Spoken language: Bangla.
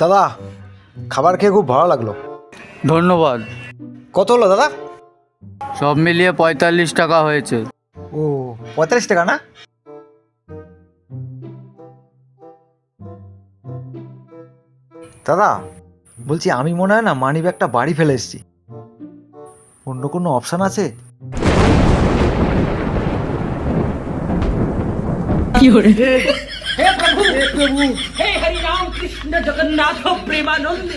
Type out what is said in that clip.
দাদা খাবার খেয়ে খুব ভালো লাগল। ধন্যবাদ। কত হলো দাদা? সব মিলিয়ে পঁয়তাল্লিশ টাকা হয়েছে। ও পঁয়তাল্লিশ টাকা না? দাদা বলছি আমি মনে হয় না মানি ব্যাগটা বাড়ি ফেলে এসেছি অন্য কোনো অপশান আছে हे हरि राम कृष्ण जगन्नाथ प्रेमानंद